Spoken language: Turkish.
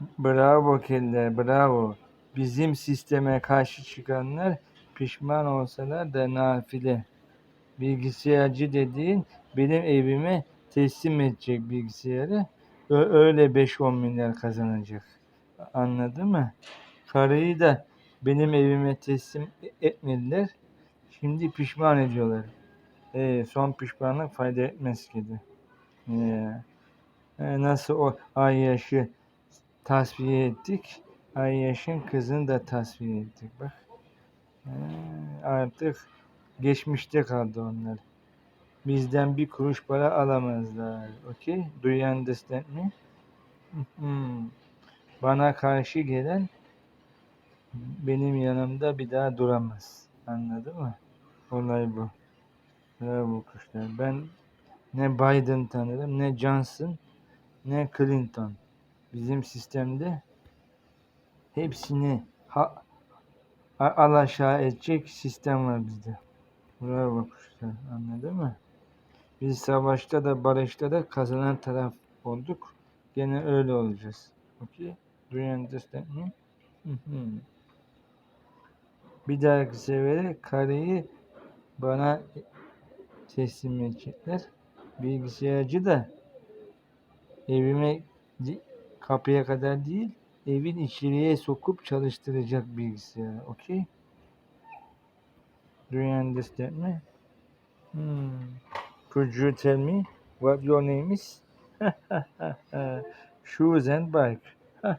Bravo kelle, bravo. Bizim sisteme karşı çıkanlar pişman olsalar da nafile. Bilgisayarcı dediğin benim evime teslim edecek bilgisayarı. Öyle 5-10 milyar kazanacak. Anladın mı? Karıyı da benim evime teslim e- etmediler. Şimdi pişman ediyorlar. Ee, son pişmanlık fayda etmez ki de. Ya. Ee, nasıl o ay yaşı tasfiye ettik. Ay yaşın kızını da tasfiye ettik bak. Artık geçmişte kaldı onlar. Bizden bir kuruş para alamazlar. Okay? Do you understand. Bana karşı gelen benim yanımda bir daha duramaz. Anladın mı? Olay bu. Bravo kuşlar. Ben ne Biden tanırım, ne Johnson, ne Clinton. Bizim sistemde hepsini ha, alaşağı edecek sistem var bizde. Bravo kuşlar. Anladın mı? Biz savaşta da barışta da kazanan taraf olduk. Gene öyle olacağız. Okay? Do you understand me? Bir dahaki sefere karıyı bana teslim edecekler. Bilgisayarcı da evime kapıya kadar değil, evin içeriye sokup çalıştıracak bilgisayarı. Okay? Do you understand me? Hmm. Could you tell me what your name is? Shoes and bike.